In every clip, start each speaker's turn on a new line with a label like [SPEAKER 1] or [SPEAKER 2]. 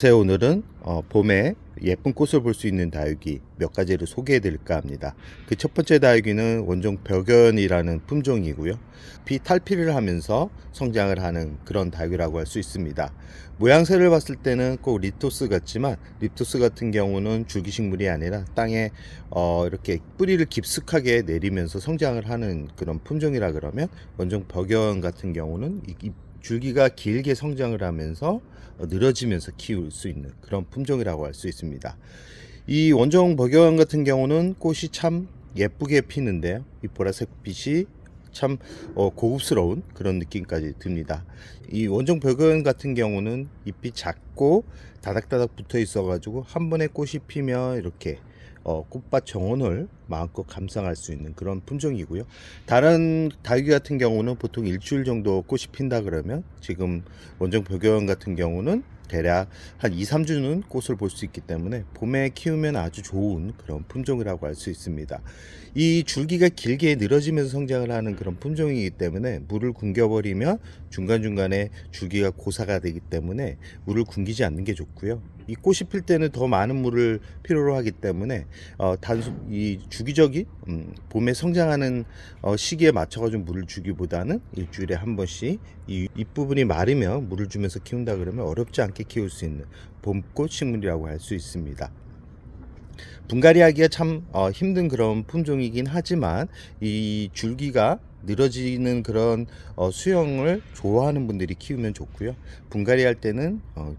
[SPEAKER 1] 제 오늘은 어, 봄에 예쁜 꽃을 볼 수 있는 다육이 몇 가지를 소개해 드릴까 합니다. 그 첫 번째 다육이는 원종 벽연이라는 품종이고요. 비탈피를 하면서 성장을 하는 그런 다육이라고 할 수 있습니다. 모양새를 봤을 때는 꼭 리토스 같지만 리토스 같은 경우는 줄기식물이 아니라 땅에 어, 이렇게 뿌리를 깊숙하게 내리면서 성장을 하는 그런 품종이라 그러면 원종 벽연 같은 경우는 이, 이 줄기가 길게 성장을 하면서 어, 늘어지면서 키울 수 있는 그런 품종이라고 할 수 있습니다. 이 원종 버겨원 같은 경우는 꽃이 참 예쁘게 피는데요. 이 보라색 빛이 참 어, 고급스러운 그런 느낌까지 듭니다. 이 원종 벽연 같은 경우는 잎이 작고 다닥다닥 붙어 있어가지고 한 번에 꽃이 피면 이렇게 어, 꽃밭 정원을 마음껏 감상할 수 있는 그런 품종이고요. 다른 다육이 같은 경우는 보통 일주일 정도 꽃이 핀다 그러면 지금 원종 벽연 같은 경우는 대략 한 2, 3주는 꽃을 볼 수 있기 때문에 봄에 키우면 아주 좋은 그런 품종이라고 할 수 있습니다. 이 줄기가 길게 늘어지면서 성장을 하는 그런 품종이기 때문에 물을 굶겨버리면 중간중간에 줄기가 고사가 되기 때문에 물을 굶기지 않는 게 좋고요. 이 꽃이 필 때는 더 많은 물을 필요로 하기 때문에 어, 단순 이 주기적인 음, 봄에 성장하는 어, 시기에 맞춰가지고 물을 주기보다는 일주일에 한 번씩 이 잎부분이 마르면 물을 주면서 키운다 그러면 어렵지 않게 키울 수 있는 봄꽃 식물이라고 할 수 있습니다. 분갈이하기가 참 어, 힘든 그런 품종이긴 하지만 이 줄기가 늘어지는 그런 어, 수영을 좋아하는 분들이 키우면 좋고요. 분갈이 할 때는 어,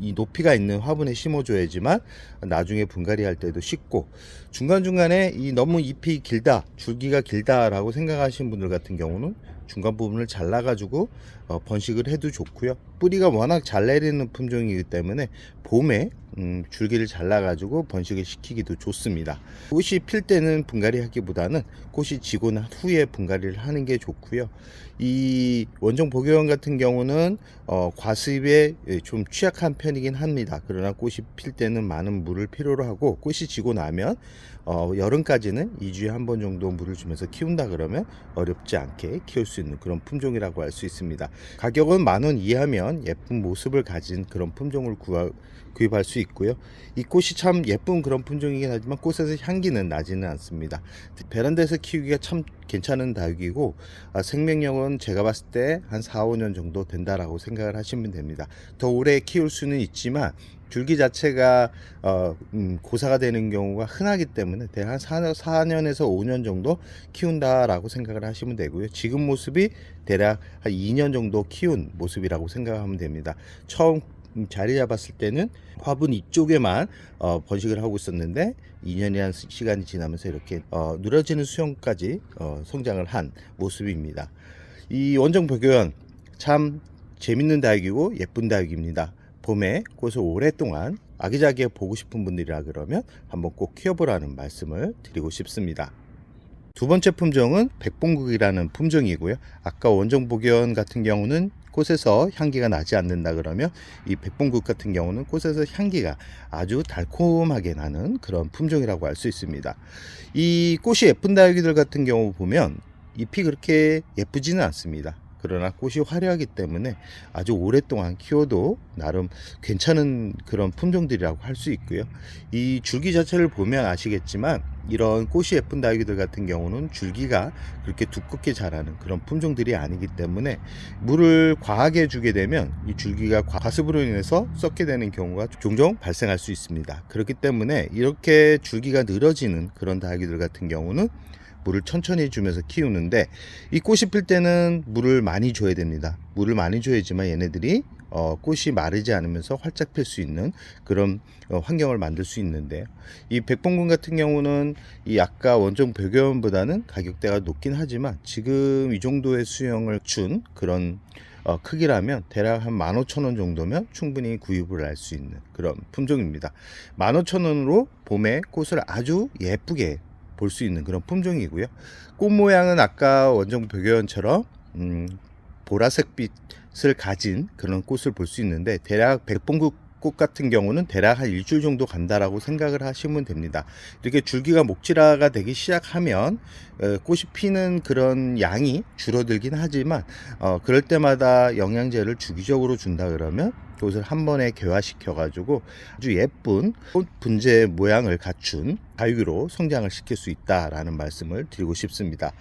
[SPEAKER 1] 이 높이가 있는 화분에 심어줘야지만 나중에 분갈이 할 때도 쉽고 중간중간에 이 너무 잎이 길다 줄기가 길다라고 생각하시는 분들 같은 경우는 중간 부분을 잘라가지고 어, 번식을 해도 좋고요. 뿌리가 워낙 잘 내리는 품종이기 때문에 봄에 음, 줄기를 잘라가지고 번식을 시키기도 좋습니다. 꽃이 필 때는 분갈이 하기보다는 꽃이 지고 난 후에 분갈이를 하는 게 좋고요. 이 원종 복용원 같은 경우는 어, 과습에 예, 좀 취약한 편이긴 합니다. 그러나 꽃이 필 때는 많은 물을 필요로 하고 꽃이 지고 나면 어, 여름까지는 2주에 한 번 정도 물을 주면서 키운다 그러면 어렵지 않게 키울 수 있는 그런 품종이라고 할 수 있습니다. 가격은 만 원 이하면 예쁜 모습을 가진 그런 품종을 구하, 구입할 수 있고요. 이 꽃이 참 예쁜 그런 품종이긴 하지만 꽃에서 향기는 나지는 않습니다. 베란다에서 키우기가 참 괜찮은 다육이고 아, 생명력은 제가 봤을 때 한 4, 5년 정도 된다라고 생각을 하시면 됩니다. 더 오래 키울 수는 있지만 줄기 자체가 어, 음, 고사가 되는 경우가 흔하기 때문에 대략 한 4, 4년에서 5년 정도 키운다라고 생각을 하시면 되고요. 지금 모습이 대략 한 2년 정도 키운 모습이라고 생각하면 됩니다. 처음 음, 자리 잡았을 때는 화분 이쪽에만 어, 번식을 하고 있었는데 2년이라는 시간이 지나면서 이렇게 어, 늘어지는 수영까지 어, 성장을 한 모습입니다. 이 원정 벽교연 참 재밌는 다육이고 예쁜 다육입니다. 봄에 꽃을 오랫동안 아기자기하게 보고 싶은 분들이라 그러면 한번 꼭 키워보라는 말씀을 드리고 싶습니다. 두 번째 품종은 백봉국이라는 품종이고요. 아까 원종 복연 같은 경우는 꽃에서 향기가 나지 않는다 그러면 이 백봉국 같은 경우는 꽃에서 향기가 아주 달콤하게 나는 그런 품종이라고 할수 있습니다. 이 꽃이 예쁜 다육이들 같은 경우 보면 잎이 그렇게 예쁘지는 않습니다. 그러나 꽃이 화려하기 때문에 아주 오랫동안 키워도 나름 괜찮은 그런 품종들이라고 할 수 있고요. 이 줄기 자체를 보면 아시겠지만 이런 꽃이 예쁜 다육이들 같은 경우는 줄기가 그렇게 두껍게 자라는 그런 품종들이 아니기 때문에 물을 과하게 주게 되면 이 줄기가 과습으로 인해서 썩게 되는 경우가 종종 발생할 수 있습니다. 그렇기 때문에 이렇게 줄기가 늘어지는 그런 다육이들 같은 경우는 물을 천천히 주면서 키우는데 이 꽃이 필 때는 물을 많이 줘야 됩니다. 물을 많이 줘야지만 얘네들이 어, 꽃이 마르지 않으면서 활짝 필 수 있는 그런 어, 환경을 만들 수 있는데 이 백봉군 같은 경우는 이 아까 원종 백여원보다는 가격대가 높긴 하지만 지금 이 정도의 수영을 준 그런 어, 크기라면 대략 한 15,000원 정도면 충분히 구입을 할 수 있는 그런 품종입니다. 15,000원으로 봄에 꽃을 아주 예쁘게 볼 수 있는 그런 품종이고요. 꽃 모양은 아까 원종 벽연처럼 음, 보라색 빛을 가진 그런 꽃을 볼 수 있는데 대략 백봉국 꽃 같은 경우는 대략 한 일주일 정도 간다라고 생각을 하시면 됩니다. 이렇게 줄기가 목질화가 되기 시작하면 어, 꽃이 피는 그런 양이 줄어들긴 하지만 어, 그럴 때마다 영양제를 주기적으로 준다 그러면 꽃을 한 번에 개화시켜 가지고 아주 예쁜 꽃 분재 모양을 갖춘 다육이로 성장을 시킬 수 있다라는 말씀을 드리고 싶습니다.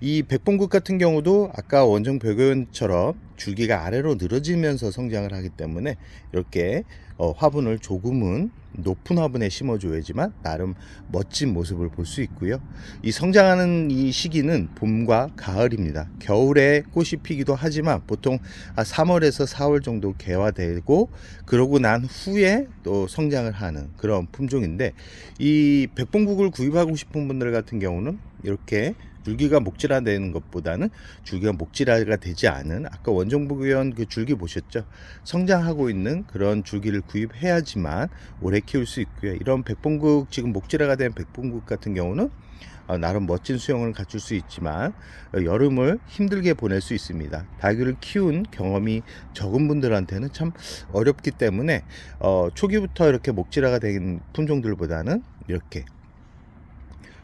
[SPEAKER 1] 이 백봉국 같은 경우도 아까 원종 벽연처럼 줄기가 아래로 늘어지면서 성장을 하기 때문에 이렇게 어, 화분을 조금은 높은 화분에 심어줘야지만 나름 멋진 모습을 볼 수 있고요. 이 성장하는 이 시기는 봄과 가을입니다. 겨울에 꽃이 피기도 하지만 보통 3월에서 4월 정도 개화되고 그러고 난 후에 또 성장을 하는 그런 품종인데 이 백봉국을 구입하고 싶은 분들 같은 경우는 이렇게 줄기가 목질화되는 것보다는 줄기가 목질화가 되지 않은 아까 원종부교원 그 줄기 보셨죠? 성장하고 있는 그런 줄기를 구입해야지만 오래 키울 수 있고요. 이런 백봉국 지금 목질화가 된 백봉국 같은 경우는 어, 나름 멋진 수영을 갖출 수 있지만 어, 여름을 힘들게 보낼 수 있습니다. 닭을 키운 경험이 적은 분들한테는 참 어렵기 때문에 어, 초기부터 이렇게 목질화가 된 품종들보다는 이렇게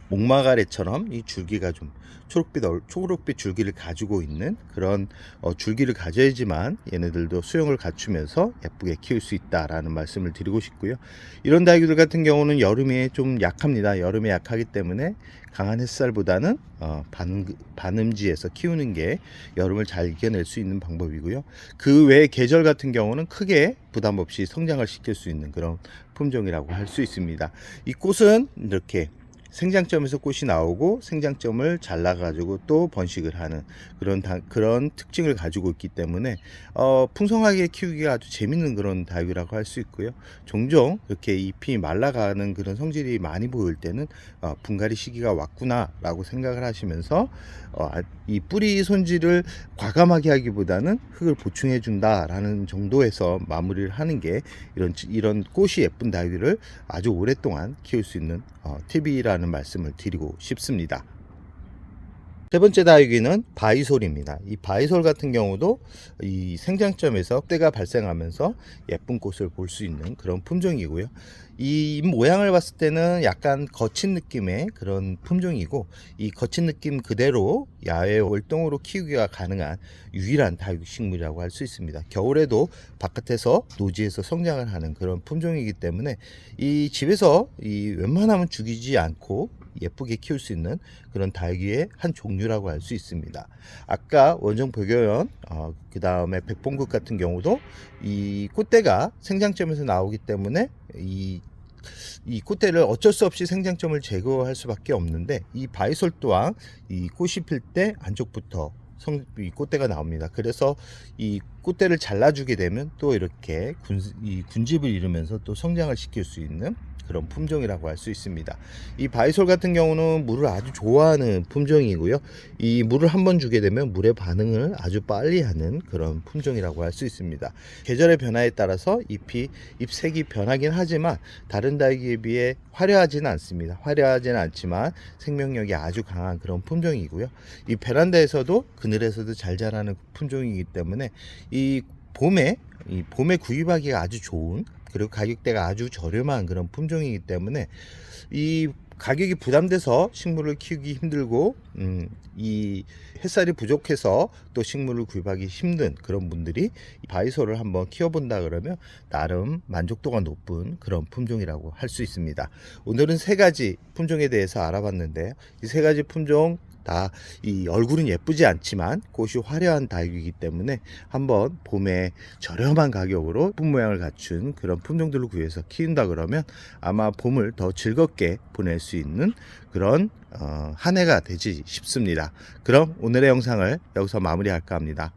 [SPEAKER 1] 목마가래처럼 이 줄기가 좀 초록빛 얼- 초록빛 줄기를 가지고 있는 그런 어, 줄기를 가져야지만 얘네들도 수영을 갖추면서 예쁘게 키울 수 있다라는 말씀을 드리고 싶고요. 이런 다육이들 같은 경우는 여름에 좀 약합니다. 여름에 약하기 때문에 강한 햇살보다는 어, 반, 반음지에서 키우는 게 여름을 잘 이겨낼 수 있는 방법이고요. 그 외에 계절 같은 경우는 크게 부담 없이 성장을 시킬 수 있는 그런 품종이라고 할 수 있습니다. 이 꽃은 이렇게 생장점에서 꽃이 나오고 생장점을 잘라가지고 또 번식을 하는 그런 다, 그런 특징을 가지고 있기 때문에 어, 풍성하게 키우기가 아주 재밌는 그런 다육이라고 할 수 있고요. 종종 이렇게 잎이 말라가는 그런 성질이 많이 보일 때는 어, 분갈이 시기가 왔구나라고 생각을 하시면서 어, 아, 이 뿌리 손질을 과감하게 하기보다는 흙을 보충해 준다라는 정도에서 마무리를 하는 게 이런 이런 꽃이 예쁜 다육이를 아주 오랫동안 키울 수 있는 어, 팁이라 는 말씀을 드리고 싶습니다. 세 번째 다육이는 바이솔입니다. 이 바이솔 같은 경우도 이 생장점에서 때가 발생하면서 예쁜 꽃을 볼 수 있는 그런 품종이고요. 이 모양을 봤을 때는 약간 거친 느낌의 그런 품종이고 이 거친 느낌 그대로 야외 월동으로 키우기가 가능한 유일한 다육 식물이라고 할 수 있습니다. 겨울에도 바깥에서 노지에서 성장을 하는 그런 품종이기 때문에 이 집에서 이 웬만하면 죽이지 않고 예쁘게 키울 수 있는 그런 다육이의 한 종류 라고 할 수 있습니다. 아까 원종 백여연, 어, 그 다음에 백봉국 같은 경우도 이 꽃대가 생장점에서 나오기 때문에 이, 이 꽃대를 어쩔 수 없이 생장점을 제거할 수밖에 없는데 이 바이솔 또한 이 꽃이 필 때 안쪽부터 성, 이 꽃대가 나옵니다. 그래서 이 꽃대를 잘라주게 되면 또 이렇게 군, 이 군집을 이루면서 또 성장을 시킬 수 있는 그런 품종이라고 할 수 있습니다. 이 바이솔 같은 경우는 물을 아주 좋아하는 품종이고요. 이 물을 한 번 주게 되면 물의 반응을 아주 빨리 하는 그런 품종이라고 할 수 있습니다. 계절의 변화에 따라서 잎이 잎색이 변하긴 하지만 다른 다육이에 비해 화려하지는 않습니다. 화려하지는 않지만 생명력이 아주 강한 그런 품종이고요. 이 베란다에서도 그늘에서도 잘 자라는 품종이기 때문에 이 봄에 이 봄에 구입하기가 아주 좋은 그리고 가격대가 아주 저렴한 그런 품종이기 때문에 이 가격이 부담돼서 식물을 키우기 힘들고 음, 이 햇살이 부족해서 또 식물을 구입하기 힘든 그런 분들이 이 바이솔을 한번 키워본다 그러면 나름 만족도가 높은 그런 품종이라고 할 수 있습니다. 오늘은 세 가지 품종에 대해서 알아봤는데 이 세 가지 품종 다 이 얼굴은 예쁘지 않지만 꽃이 화려한 다육이기 때문에 한번 봄에 저렴한 가격으로 예쁜 모양을 갖춘 그런 품종들을 구해서 키운다 그러면 아마 봄을 더 즐겁게 보낼 수 있는 그런 어, 한 해가 되지 싶습니다. 그럼 오늘의 영상을 여기서 마무리할까 합니다.